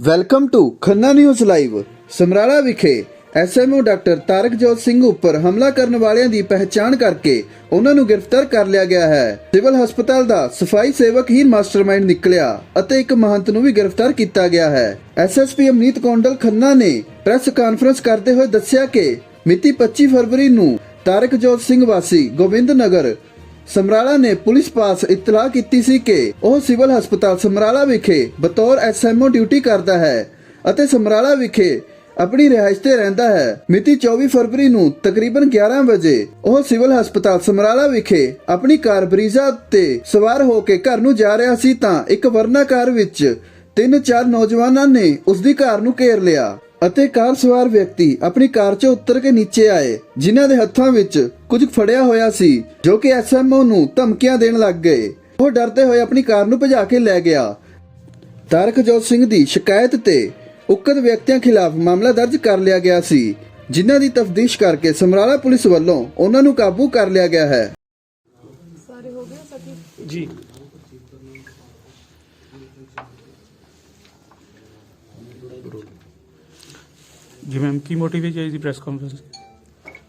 Welcome to Khanna news live Samrala ਵਿਖੇ SMO doctor Tarakjot Singh ਉੱਪਰ ਹਮਲਾ ਕਰਨ ਵਾਲਿਆਂ ਦੀ ਪਹਿਚਾਣ ਕਰਕੇ ਉਹਨਾਂ ਨੂੰ ਗ੍ਰਿਫਤਾਰ ਕਰ ਲਿਆ ਗਿਆ ਹੈ। ਸਿਵਲ ਹਸਪਤਾਲ ਦਾ ਸਫ਼ਾਈ ਸੇਵਕ ਹੀ ਮਾਸਟਰਮਾਈਂਡ ਨਿਕਲਿਆ ਅਤੇ ਇੱਕ ਮਹੰਤ ਨੂੰ ਵੀ ਗ੍ਰਿਫਤਾਰ ਕੀਤਾ ਗਿਆ ਹੈ। ਐਸਐਸਪੀ ਅਮਨੀਤ ਕੌਂਡਲ ਖੰਨਾ ਨੇ ਪ੍ਰੈਸ ਕਾਨਫਰੰਸ ਕਰਦੇ ਹੋਏ ਦੱਸਿਆ ਕਿ ਮਿਤੀ 25 ਫਰਵਰੀ ਨੂੰ ਤਾਰਕਜੋਤ ਸਿੰਘ ਵਾਸੀ ਗੋਬਿੰਦ ਨਗਰ ਸਮਰਾਲਾ ਨੇ ਪੁਲਿਸ ਪਾਸ ਇਤਲਾਹ ਕੀਤੀ ਸੀ ਕਿ ਉਹ ਸਿਵਲ ਹਸਪਤਾਲ ਸਮਰਾਲਾ ਵਿਖੇ ਬਤੌਰ ਐਸਐਮਓ ਡਿਊਟੀ ਕਰਦਾ ਹੈ ਅਤੇ ਸਮਰਾਲਾ ਵਿਖੇ ਆਪਣੀ ਰਿਹਾਇਸ਼ ਤੇ ਰਹਿੰਦਾ ਹੈ। ਮਿਤੀ 24 ਫਰਵਰੀ ਨੂੰ ਤਕਰੀਬਨ 11 ਵਜੇ ਉਹ ਸਿਵਲ ਹਸਪਤਾਲ ਸਮਰਾਲਾ ਵਿਖੇ ਆਪਣੀ ਕਾਰ ਬਰੀਜ਼ਾ ਤੇ ਸਵਾਰ ਹੋ ਕੇ ਘਰ ਨੂੰ ਜਾ ਰਿਹਾ ਸੀ ਤਾਂ ਇੱਕ ਵਰਨਾ ਕਾਰ ਵਿੱਚ ਤਿੰਨ ਚਾਰ ਨੌਜਵਾਨਾਂ ਨੇ ਉਸ ਦੀ ਕਾਰ ਨੂੰ ਘੇਰ ਲਿਆ। ਅਤੇ ਕਾਰ ਸਵਾਰ ਵਿਅਕਤੀ ਆਪਣੀ ਕਾਰ 'ਚੋਂ ਉਤਰ ਕੇ ਨੀਚੇ ਆਏ ਜਿਨ੍ਹਾਂ ਦੇ ਹੱਥਾਂ ਵਿੱਚ ਕੁਝ ਫੜਿਆ ਹੋਇਆ ਸੀ ਜੋ ਕਿ ਐਸਐਮਓ ਨੂੰ ਧਮਕੀਆਂ ਦੇਣ ਲੱਗ ਗਏ। ਉਹ ਡਰਦੇ ਹੋਏ ਆਪਣੀ ਕਾਰ ਨੂੰ ਭਜਾ ਕੇ ਲੈ ਗਿਆ। ਤਾਰਕਜੋਤ ਸਿੰਘ ਦੀ ਸ਼ਿਕਾਇਤ ਤੇ ਉਕਤ ਵਿਅਕਤੀਆਂ ਖਿਲਾਫ ਮਾਮਲਾ ਦਰਜ ਕਰ ਲਿਆ ਗਿਆ ਸੀ ਜਿਨ੍ਹਾਂ ਦੀ ਤਫਤੀਸ਼ ਕਰਕੇ ਸਮਰਾਲਾ ਪੁਲਿਸ ਵੱਲੋਂ ਉਹਨਾਂ ਨੂੰ ਕਾਬੂ ਕਰ ਲਿਆ ਗਿਆ ਹੈ। ਸਾਰੇ ਹੋ ਗਏ ਸਕੀ ਜੀ। ਜੀ ਮੈਮ ਕੀ ਮੋਟਿਵ ਹੈ ਜੀ ਅੱਜ ਦੀ ਪ੍ਰੈਸ ਕਾਨਫਰੰਸ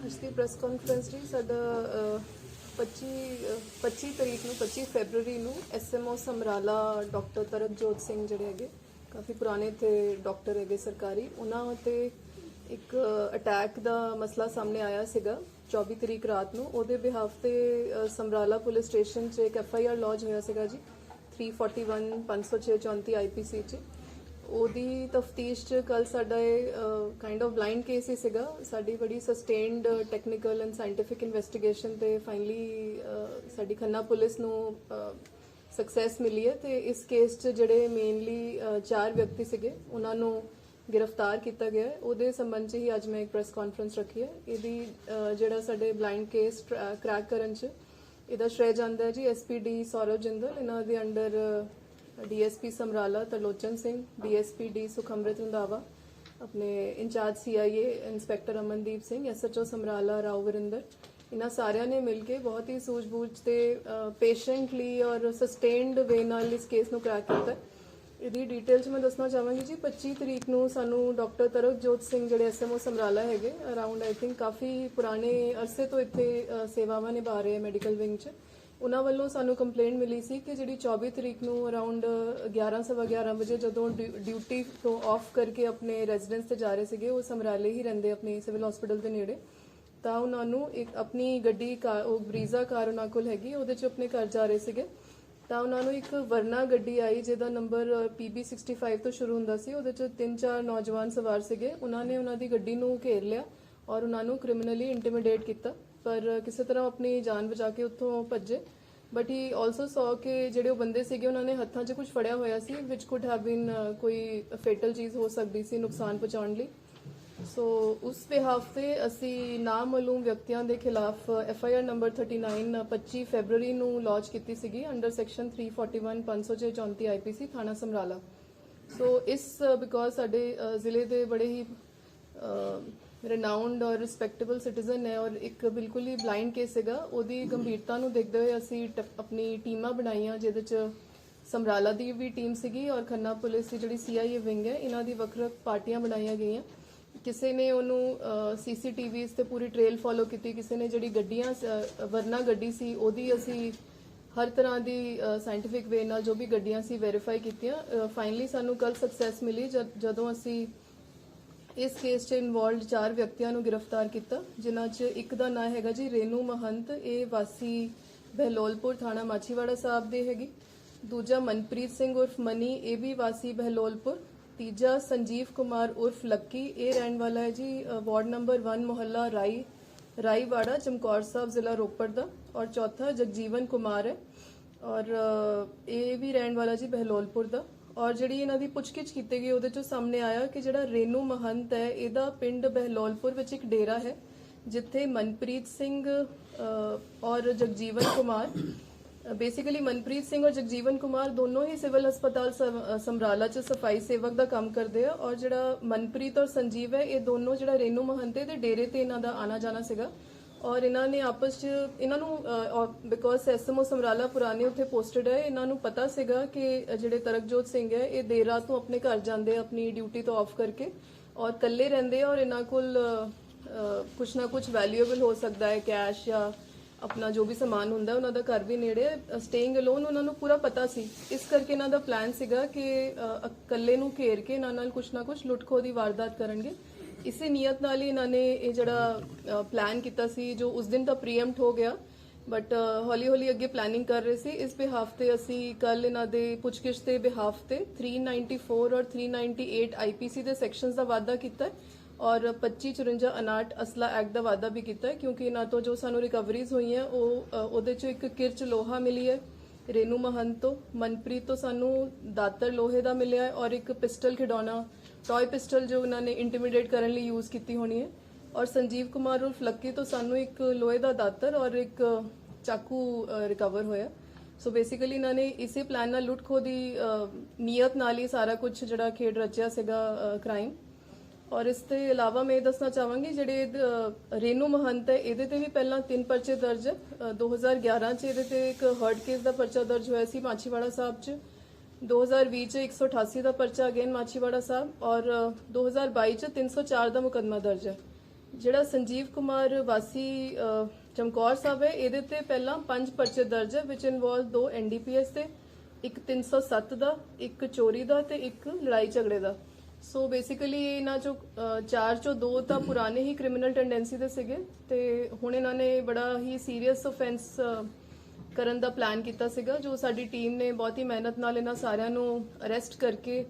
ਅੱਜ ਦੀ ਪ੍ਰੈਸ ਕਾਨਫਰੰਸ ਜੀ ਸਾਡਾ ਅਹ, 25 ਅਹ, 25 ਤਰੀਕ ਨੂੰ 25 ਫੈਬਰੂਰੀ ਨੂੰ ਐਸਐਮਓ ਸਮਰਾਲਾ ਡਾਕਟਰ ਤਰਕਜੋਤ ਸਿੰਘ ਜਿਹੜੇ ਹੈਗੇ ਕਾਫੀ ਪੁਰਾਣੇ ਤੇ ਡਾਕਟਰ ਹੈਗੇ ਸਰਕਾਰੀ ਉਹਨਾਂ 'ਤੇ ਇੱਕ ਅਟੈਕ ਦਾ ਮਸਲਾ ਸਾਹਮਣੇ ਆਇਆ ਸੀਗਾ 24 ਤਰੀਕ ਰਾਤ ਨੂੰ। ਉਹਦੇ ਬਿਹਾਫ ਤੇ ਅਹ, ਸਮਰਾਲਾ ਪੁਲਿਸ ਸਟੇਸ਼ਨ 'ਚ ਇੱਕ ਐਫਆਈਆਰ ਲੌਜ ਹੋਇਆ ਸੀਗਾ ਜੀ 341 506 34 ਆਈਪੀਸੀ 'ਚ। ਉਹਦੀ ਤਫਤੀਸ਼ ਚ ਕੱਲ ਸਾਡਾ ਇਹ ਕਾਈਂਡ ਆਫ ਬਲਾਈਂਡ ਕੇਸ ਹੀ ਸੀਗਾ। ਸਾਡੀ ਬੜੀ sustained technical and scientific investigation ਤੇ ਫਾਈਨਲੀ ਸਾਡੀ ਖੰਨਾ ਪੁਲਿਸ ਨੂੰ ਸਕਸੈਸ ਮਿਲੀ ਹੈ ਤੇ ਇਸ ਕੇਸ ਚ ਜਿਹੜੇ ਮੇਨਲੀ ਚਾਰ ਵਿਅਕਤੀ ਸੀਗੇ, ਉਹਨਾਂ ਨੂੰ ਗ੍ਰਿਫਤਾਰ ਕੀਤਾ ਗਿਆ ਹੈ। ਉਹਦੇ ਸੰਬੰਧ ਚ ਹੀ ਅੱਜ ਮੈਂ ਇੱਕ ਪ੍ਰੈਸ ਕਾਨਫਰੰਸ ਰੱਖੀ ਹੈ। ਇਹਦੀ ਜਿਹੜਾ ਸਾਡੇ ਬਲਾਈਂਡ ਕੇਸ ਕ੍ਰੈਕ ਕਰਨ ਚ, ਇਹਦਾ ਸ਼੍ਰੇਅ ਜਾਂਦਾ ਹੈ ਜੀ ਐਸਪੀਡੀ ਸੌਰਵ ਜਿੰਦਲ ਇਹਨਾਂ ਦੇ under DSP Samrala Tarlochan Singh, DSP D Sukhmrit Randhawa, ਆਪਣੇ incharge CIA inspector Amandeep Singh, SHO Samrala Rao Varinder. ਇਹਨਾਂ ਸਾਰਿਆਂ ਨੇ ਮਿਲ ਕੇ ਬਹੁਤ ਹੀ ਸੂਝ-ਬੂਝ ਤੇ ਪੇਸ਼ੈਂਟਲੀ ਔਰ ਸਸਟੇਨਡ ਵੇ ਨਾਲ ਇਸ ਕੇਸ ਨੂੰ ਕ੍ਰੈਕ ਕੀਤਾ। ਇਹਦੀ ਡਿਟੇਲ 'ਚ ਮੈਂ ਦੱਸਣਾ ਚਾਹਾਂਗੀ ਜੀ 25 ਤਰੀਕ ਨੂੰ ਸਾਨੂੰ ਡਾਕਟਰ ਤਰਕਜੋਤ ਸਿੰਘ ਜਿਹੜੇ ਐਸਐਮਓ ਸਮਰਾਲਾ ਹੈਗੇ ਅਰਾਊਂਡ ਆਈ ਥਿੰਕ ਕਾਫੀ ਪੁਰਾਣੇ ਅਰਸੇ ਤੋਂ ਇੱਥੇ ਸੇਵਾਵਾਂ ਨਿਭਾ ਰਹੇ ਆ ਮੈਡੀਕਲ ਵਿੰਗ 'ਚ। ਉਹਨਾਂ ਵੱਲੋਂ ਸਾਨੂੰ ਕੰਪਲੇਂਟ ਮਿਲੀ ਸੀ ਕਿ ਜਿਹੜੀ 24 ਤਰੀਕ ਨੂੰ ਅਰਾਊਂਡ 11:11 ਵਜੇ ਜਦੋਂ ਡਿਊ- ਡਿਊਟੀ ਤੋਂ ਆਫ ਕਰਕੇ ਆਪਣੇ ਰੈਜ਼ੀਡੈਂਸ ਤੇ ਜਾ ਰਹੇ ਸੀਗੇ, ਉਹ ਸਮਰਾਲੇ ਹੀ ਰਹਿੰਦੇ ਆਪਣੀ ਸਿਵਲ ਹਸਪੀਟਲ ਦੇ ਨੇੜੇ, ਤਾਂ ਉਹਨਾਂ ਨੂੰ ਇੱਕ ਆਪਣੀ ਗੱਡੀ ਕਾਰ, ਉਹ ਬਰੀਜ਼ਾ ਕਾਰ ਉਹਨਾਂ ਕੋਲ ਹੈਗੀ, ਉਹਦੇ 'ਚ ਆਪਣੇ ਘਰ ਜਾ ਰਹੇ ਸੀਗੇ। ਤਾਂ ਉਹਨਾਂ ਨੂੰ ਇੱਕ ਵਰਨਾ ਗੱਡੀ ਆਈ, ਜਿਹਦਾ ਨੰਬਰ PB65 ਤੋਂ ਸ਼ੁਰੂ ਹੁੰਦਾ ਸੀ, ਉਹਦੇ 'ਚ ਤਿੰਨ ਚਾਰ ਨੌਜਵਾਨ ਸਵਾਰ ਸੀਗੇ। ਉਹਨਾਂ ਨੇ ਉਹਨਾਂ ਦੀ ਗੱਡੀ ਨੂੰ ਘੇਰ ਲਿਆ ਔਰ ਉਹਨਾਂ ਨੂੰ ਕ੍ਰਿਮੀਨਲੀ ਇੰਟੀਮੀਡੇਟ ਕੀਤਾ। ਪਰ ਕਿਸੇ ਤਰ੍ਹਾਂ ਆਪਣੀ ਜਾਨ ਬਚਾ ਕੇ ਉੱਥੋਂ ਭੱਜੇ। ਬਟ ਹੀ ਆਲਸੋ ਸੌ ਕਿ ਜਿਹੜੇ ਉਹ ਬੰਦੇ ਸੀਗੇ, ਉਹਨਾਂ ਨੇ ਹੱਥਾਂ 'ਚ ਕੁਝ ਫੜਿਆ ਹੋਇਆ ਸੀ ਵਿਚ ਕੁਡ ਹੈਵ ਬੀਨ ਕੋਈ ਫੇਟਲ ਚੀਜ਼ ਹੋ ਸਕਦੀ ਸੀ ਨੁਕਸਾਨ ਪਹੁੰਚਾਉਣ ਲਈ। ਸੋ ਉਸ ਬਿਹਾਫ ਤੇ ਅਸੀਂ ਨਾਮਾਲੂਮ ਵਿਅਕਤੀਆਂ ਦੇ ਖਿਲਾਫ F I R number 39 25 February ਨੂੰ ਲਾਂਚ ਕੀਤੀ ਸੀਗੀ ਅੰਡਰ ਸੈਕਸ਼ਨ 341 506 34 ਆਈਪੀਸੀ ਥਾਣਾ ਸਮਰਾਲਾ। ਸੋ ਇਸ ਬਿਕੋਜ਼ ਸਾਡੇ ਜ਼ਿਲ੍ਹੇ ਦੇ ਬੜੇ ਹੀ ਰਨਾਊਂਡ ਔਰ ਰਿਸਪੈਕਟੇਬਲ ਸਿਟੀਜ਼ਨ ਹੈ ਔਰ ਇੱਕ ਬਿਲਕੁਲ ਹੀ ਬਲਾਈਂਡ ਕੇਸ ਹੈਗਾ ਉਹਦੀ ਗੰਭੀਰਤਾ ਨੂੰ ਦੇਖਦੇ ਹੋਏ ਅਸੀਂ ਟ- ਆਪਣੀ ਟੀਮਾਂ ਬਣਾਈਆਂ ਜਿਹਦੇ ਚ ਸਮਰਾਲਾ ਦੀ ਵੀ ਟੀਮ ਸੀਗੀ ਔਰ ਖੰਨਾ ਪੁਲਿਸ ਦੀ ਜਿਹੜੀ ਸੀਆਈਏ ਵਿੰਗ ਹੈ ਇਹਨਾਂ ਦੀ ਵੱਖ-ਵੱਖ ਪਾਰਟੀਆਂ ਬਣਾਈਆਂ ਗਈਆਂ ਕਿਸੇ ਨੇ ਉਹਨੂੰ ਸੀਸੀਟੀਵੀਜ਼ ਤੇ ਪੂਰੀ ਟ੍ਰੇਲ ਫੋਲੋ ਕੀਤੀ ਕਿਸੇ ਨੇ ਜਿਹੜੀ ਗੱਡੀਆਂ ਅ, ਵਰਨਾ ਗੱਡੀ ਸੀ ਉਹਦੀ ਅਸੀਂ ਹਰ ਤਰ੍ਹਾਂ ਦੀ ਸਾਇੰਟੀਫਿਕ ਵੇ ਨਾਲ ਜੋ ਵੀ ਗੱਡੀਆਂ ਸੀ ਵੈਰੀਫਾਈ ਕੀਤੀਆਂ ਫਾਈਨਲੀ ਸਾਨੂੰ ਕੱਲ ਸਕਸੈਸ ਮਿਲੀ ਜਦ- ਜਦੋਂ ਅਸੀਂ ਇਸ ਕੇਸ 'ਚ ਇਨਵੋਲਡ ਚਾਰ ਵਿਅਕਤੀਆਂ ਨੂੰ ਗ੍ਰਿਫਤਾਰ ਕੀਤਾ, ਜਿਨ੍ਹਾਂ 'ਚ ਇੱਕ ਦਾ ਨਾਂ ਹੈਗਾ ਜੀ ਰੇਨੂ ਮਹੰਤ, ਇਹ ਵਾਸੀ ਬਹਿਲੋਲਪੁਰ ਥਾਣਾ ਮਾਛੀਵਾੜਾ ਸਾਹਿਬ ਦੇ ਹੈਗੀ। ਦੂਜਾ ਮਨਪ੍ਰੀਤ ਸਿੰਘ ਉਰਫ ਮਨੀ, ਇਹ ਵੀ ਵਾਸੀ ਬਹਿਲੋਲਪੁਰ। ਤੀਜਾ ਸੰਜੀਵ ਕੁਮਾਰ ਉਰਫ ਲੱਕੀ, ਇਹ ਰਹਿਣ ਵਾਲਾ ਹੈ ਜੀ ਵਾਰਡ ਨੰਬਰ 1 ਮੁਹੱਲਾ ਰਾਈ, ਰਾਈਵਾੜਾ, ਚਮਕੌਰ ਸਾਹਿਬ, ਜ਼ਿਲ੍ਹਾ ਰੋਪੜ ਦਾ। ਔਰ ਚੌਥਾ ਜਗਜੀਵਨ ਕੁਮਾਰ ਹੈ। ਔਰ ਇਹ ਵੀ ਰਹਿਣ ਵਾਲਾ ਜੀ ਬਹਿਲੋਲਪੁਰ ਦਾ। ਔਰ ਜਿਹੜੀ ਇਹਨਾਂ ਦੀ ਪੁੱਛਗਿੱਛ ਕੀਤੀ ਗਈ ਉਹਦੇ ਚੋਂ ਸਾਹਮਣੇ ਆਇਆ ਕਿ ਜਿਹੜਾ ਰੇਨੂ ਮਹੰਤ ਹੈ, ਇਹਦਾ ਪਿੰਡ ਬਹਿਲੋਲਪੁਰ ਵਿੱਚ ਇੱਕ ਡੇਰਾ ਹੈ, ਜਿੱਥੇ ਮਨਪ੍ਰੀਤ ਸਿੰਘ ਔਰ ਜਗਜੀਵਨ ਕੁਮਾਰ ਬੇਸਿਕਲੀ ਮਨਪ੍ਰੀਤ ਸਿੰਘ ਔਰ ਜਗਜੀਵਨ ਕੁਮਾਰ ਦੋਨੋਂ ਹੀ ਸਿਵਲ ਹਸਪਤਾਲ ਸਮਰਾਲਾ ਚ ਸਫ਼ਾਈ ਸੇਵਕ ਦਾ ਕੰਮ ਕਰਦੇ ਆ, ਔਰ ਜਿਹੜਾ ਮਨਪ੍ਰੀਤ ਔਰ ਸੰਜੀਵ ਹੈ, ਇਹ ਦੋਨੋਂ ਜਿਹੜਾ ਰੇਨੂ ਮਹੰਤੇ ਦੇ ਡੇਰੇ ਤੇ ਇਹਨਾਂ ਦਾ ਆਣਾ ਜਾਣਾ ਸੀਗਾ। ਔਰ ਇਹਨਾਂ ਨੇ ਆਪਸ ਚ, ਇਹਨਾਂ ਨੂੰ ਬਿਕੋਜ਼ ਐਸਐਮਓ ਸਮਰਾਲਾ ਪੁਰਾਣੇ ਉੱਥੇ ਪੋਸਟਡ ਹੈ, ਇਹਨਾਂ ਨੂੰ ਪਤਾ ਸੀਗਾ ਕਿ ਜਿਹੜੇ ਤਰਕਜੋਤ ਸਿੰਘ ਹੈ, ਇਹ ਦੇਰ ਰਾਤ ਨੂੰ ਆਪਣੇ ਘਰ ਜਾਂਦੇ ਆਪਣੀ ਡਿਊਟੀ ਤੋਂ ਆਫ ਕਰਕੇ ਔਰ ਇਕੱਲੇ ਰਹਿੰਦੇ ਔਰ ਇਹਨਾਂ ਕੋਲ ਕੁਛ ਨਾ ਕੁਛ ਵੈਲਿਊਏਬਲ ਹੋ ਸਕਦਾ ਹੈ ਕੈਸ਼ ਜਾਂ ਆਪਣਾ ਜੋ ਵੀ ਸਮਾਨ ਹੁੰਦਾ, ਉਹਨਾਂ ਦਾ ਘਰ ਵੀ ਨੇੜੇ ਸਟੇਇੰਗ ਅਲੋਨ ਉਹਨਾਂ ਨੂੰ ਪੂਰਾ ਪਤਾ ਸੀ। ਇਸ ਕਰਕੇ ਇਹਨਾਂ ਦਾ ਪਲਾਨ ਸੀਗਾ ਕਿ ਇਕੱਲੇ ਨੂੰ ਘੇਰ ਕੇ ਇਹਨਾਂ ਨਾਲ ਕੁਛ ਨਾ ਕੁਝ ਲੁੱਟਖੋ ਦੀ ਵਾਰਦਾਤ ਕਰਨਗੇ। ਇਸੇ ਨੀਅਤ ਨਾਲ ਹੀ ਇਹਨਾਂ ਨੇ ਇਹ ਜਿਹੜਾ ਪਲਾਨ ਕੀਤਾ ਸੀ, ਜੋ ਉਸ ਦਿਨ ਤਾਂ ਪ੍ਰੀਐਮਟ ਹੋ ਗਿਆ ਬਟ ਹੌਲੀ ਹੌਲੀ ਅੱਗੇ ਪਲੈਨਿੰਗ ਕਰ ਰਹੇ ਸੀ। ਇਸ ਬਿਹਾਫ ਤੇ ਅਸੀਂ ਕੱਲ ਇਹਨਾਂ ਦੇ ਪੁੱਛਗਿੱਛ ਦੇ ਬਿਹਾਫ ਤੇ 394 ਔਰ 398 ਆਈਪੀਸੀ ਦੇ ਸੈਕਸ਼ਨਸ ਦਾ ਵਾਅਦਾ ਕੀਤਾ ਹੈ ਔਰ 2554 ਅਨਾਟ ਅਸਲਾ ਐਕਟ ਦਾ ਵਾਅਦਾ ਵੀ ਕੀਤਾ ਕਿਉਂਕਿ ਇਹਨਾਂ ਤੋਂ ਜੋ ਸਾਨੂੰ ਰਿਕਵਰੀਜ਼ ਹੋਈਆਂ, ਉਹ ਉਹਦੇ ਚੋਂ ਇੱਕ ਕਿਰਚ ਲੋਹਾ ਮਿਲੀ ਹੈ, ਰੇਨੂ ਮਹੰਤ ਤੋਂ, ਮਨਪ੍ਰੀਤ ਤੋਂ ਸਾਨੂੰ ਦਾਤਰ ਲੋਹੇ ਦਾ ਮਿਲਿਆ ਔਰ ਇੱਕ ਪਿਸਟਲ ਖਿਡੌਣਾ ਟੌਏ ਪਿਸਟਲ ਜੋ ਉਹਨਾਂ ਨੇ ਇੰਟੀਮੀਡੀਏਟ ਕਰਨ ਲਈ ਯੂਜ਼ ਕੀਤੀ ਹੋਣੀ ਹੈ। ਔਰ ਸੰਜੀਵ ਕੁਮਾਰ ਉਰਫ ਲੱਕੀ ਤੋਂ ਸਾਨੂੰ ਇੱਕ ਲੋਹੇ ਦਾ ਦਾਤਰ ਔਰ ਇੱਕ ਚਾਕੂ ਰਿਕਵਰ ਹੋਇਆ। ਸੋ ਬੇਸਿਕਲੀ ਇਹਨਾਂ ਨੇ ਇਸੇ ਪਲਾਨ ਨਾਲ ਲੁੱਟ ਖੋ ਦੀ ਨੀਅਤ ਨਾਲ ਹੀ ਸਾਰਾ ਕੁਝ ਜਿਹੜਾ ਖੇਡ ਰਚਿਆ ਸੀਗਾ ਕ੍ਰਾਈਮ ਔਰ ਇਸ ਤੋਂ ਇਲਾਵਾ ਮੈਂ ਇਹ ਦੱਸਣਾ ਚਾਹਾਂਗੀ ਜਿਹੜੇ ਰੇਨੂ ਮਹੰਤ ਹੈ ਇਹਦੇ ਤੇ ਵੀ ਪਹਿਲਾਂ ਤਿੰਨ ਪਰਚੇ ਦਰਜ ਹੈ। ਅ, 2011 ਚ ਇਹਦੇ ਤੇ ਇੱਕ ਹਰਟ ਕੇਸ ਦਾ ਪਰਚਾ ਦਰਜ ਹੋਇਆ ਸੀ ਮਾਛੀਵਾੜਾ ਸਾਹਿਬ ਚ। 2020 ਚ 188 ਦਾ ਪਰਚਾ ਅਗੇਨ ਮਾਛੀਵਾੜਾ ਸਾਹਿਬ ਔਰ ਅ, 2022 ਚ 304 ਦਾ ਮੁਕੱਦਮਾ ਦਰਜ ਹੈ। ਜਿਹੜਾ ਸੰਜੀਵ ਕੁਮਾਰ ਵਾਸੀ ਚਮਕੌਰ ਸਾਹਿਬ ਹੈ ਇਹਦੇ ਤੇ ਪਹਿਲਾਂ ਪੰਜ ਪਰਚੇ ਦਰਜ ਹੈ ਵਿਚ ਇਨਵੋਲਵ ਦੋ ਐਨਡੀਪੀਐਸ ਤੇ ਇੱਕ 307 ਦਾ ਇੱਕ ਚੋਰੀ ਦਾ ਤੇ ਇੱਕ ਲੜਾਈ ਝਗੜੇ ਦਾ। ਸੋ ਬੇਸਿਕਲੀ ਇਹਨਾਂ ਚੋਂ ਚਾਰ ਚੋਂ ਦੋ ਤਾਂ ਪੁਰਾਣੇ ਹੀ ਕ੍ਰਿਮੀਨਲ ਟੈਂਡੈਂਸੀ ਦੇ ਸੀਗੇ ਤੇ ਹੁਣ ਇਹਨਾਂ ਨੇ ਬੜਾ ਹੀ ਸੀਰੀਅਸ ਆਫੈਂਸ ਕਰਨ ਦਾ ਪਲਾਨ ਕੀਤਾ ਸੀਗਾ ਜੋ ਸਾਡੀ ਟੀਮ ਨੇ ਬਹੁਤ ਹੀ ਮਿਹਨਤ ਨਾਲ ਇਹਨਾਂ ਸਾਰਿਆਂ ਨੂੰ ਅਰੈਸਟ ਕਰਕੇ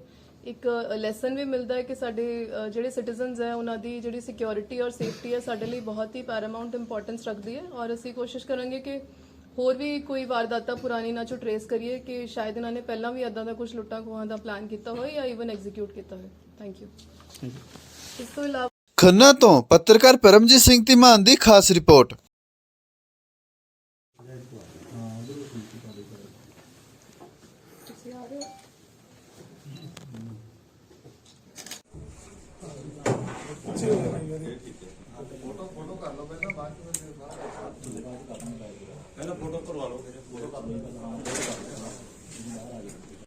ਇੱਕ ਲੈਸਨ ਵੀ ਮਿਲਦਾ ਹੈ ਕਿ ਸਾਡੇ ਜਿਹੜੇ ਸਿਟੀਜ਼ਨਸ ਹੈ ਉਹਨਾਂ ਦੀ ਜਿਹੜੀ ਸਿਕਿਉਰਿਟੀ ਔਰ ਸੇਫਟੀ ਹੈ ਸਾਡੇ ਲਈ ਬਹੁਤ ਹੀ ਪੈਰਾਮਾਉਂਟ ਇੰਪੋਰਟੈਂਸ ਰੱਖਦੀ ਹੈ ਔਰ ਅਸੀਂ ਕੋਸ਼ਿਸ਼ ਕਰਾਂਗੇ ਕਿ ਹੋਰ ਵੀ ਕੋਈ ਵਾਰਦਾਤਾ ਪੁਰਾਣੀ ਨਾ ਚੋਂ ਟਰੇਸ ਕਰੀਏ ਕਿ ਸ਼ਾਇਦ ਇਹਨਾਂ ਨੇ ਪਹਿਲਾਂ ਵੀ ਇਦਾਂ ਦਾ ਕੁਝ ਲੁੱਟਾਂ ਖੋਹਾਂ ਦਾ ਪਲਾਨ ਕੀਤਾ ਹੋਵੇ ਜਾਂ ਇਵਨ ਐਗਜ਼ੀਕਿਊਟ ਕੀਤਾ ਹੋਵੇ। ਥੈਂਕ ਯੂ ਥੈਂਕ ਯੂ ਇਸ ਤੋਂ ਇਲਾਵਾ ਖੰਨਾ ਤੋਂ ਪੱਤਰਕਾਰ ਪਰਮਜੀਤ ਸਿੰਘ ਧੀਮਾਨ ਦੀ ਖਾਸ ਰਿਪੋਰਟ ਤੁਸੀਂ ਆ ਰਹੇ ਹੋ ਪਹਿਲਾਂ ਫੋਟੋ ਕਰਵਾ ਲਓ। ਫੋਟੋ ਕਰ ਲਓ।